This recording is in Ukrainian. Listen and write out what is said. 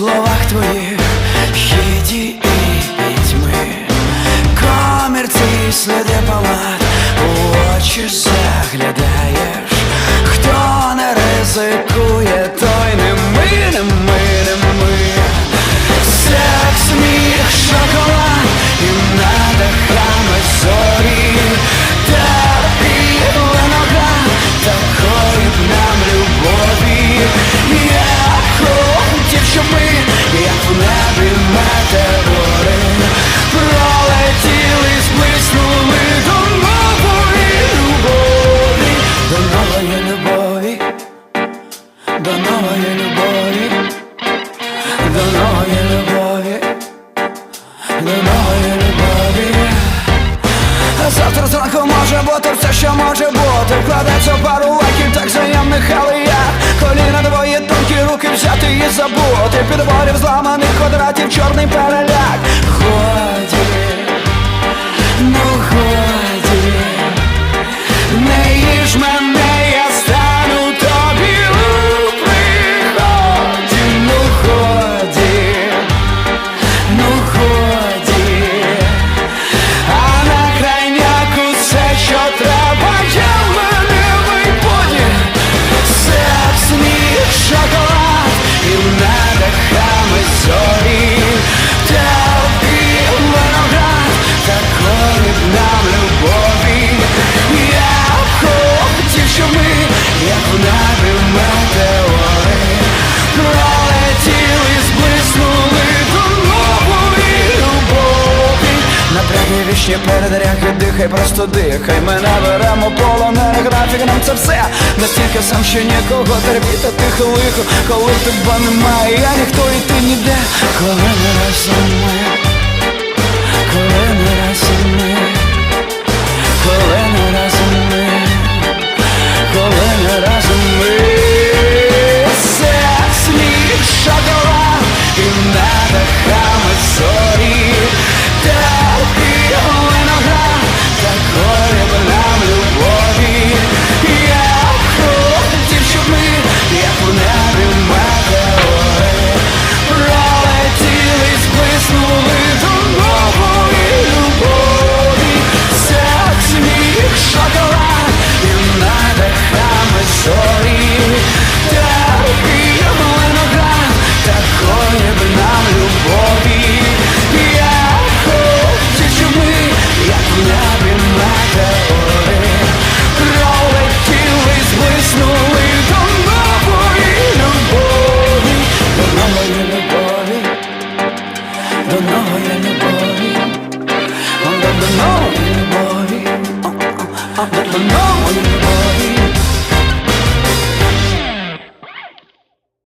словах твоїх хіті і пітьми, комірці сліди палат, у очі заглядаєш, хто не ризикує, той не ми, не ми, не ми. Секс, сміх, шоколад і над дахами зорі. Терпі виноград, такої нам любові в небі метеори Пролетіли, зблиснули до нової любові любові, до любові до любові, до любові. Завтра зранку може бути все, що може бути. Вкладеться пару лайків, так взаємних, але я коліна двоє взяти і забути. Підборів зламаних квадратів, чорний переляк. Годі, в небі метеори зблиснули до і любові Напряги вічні передряги, дихай, просто дихай. Ми наберемо полонених графік, нам це все. Настільки сам, що нікого терпіти тихо лихо Коли тебе немає, я ніхто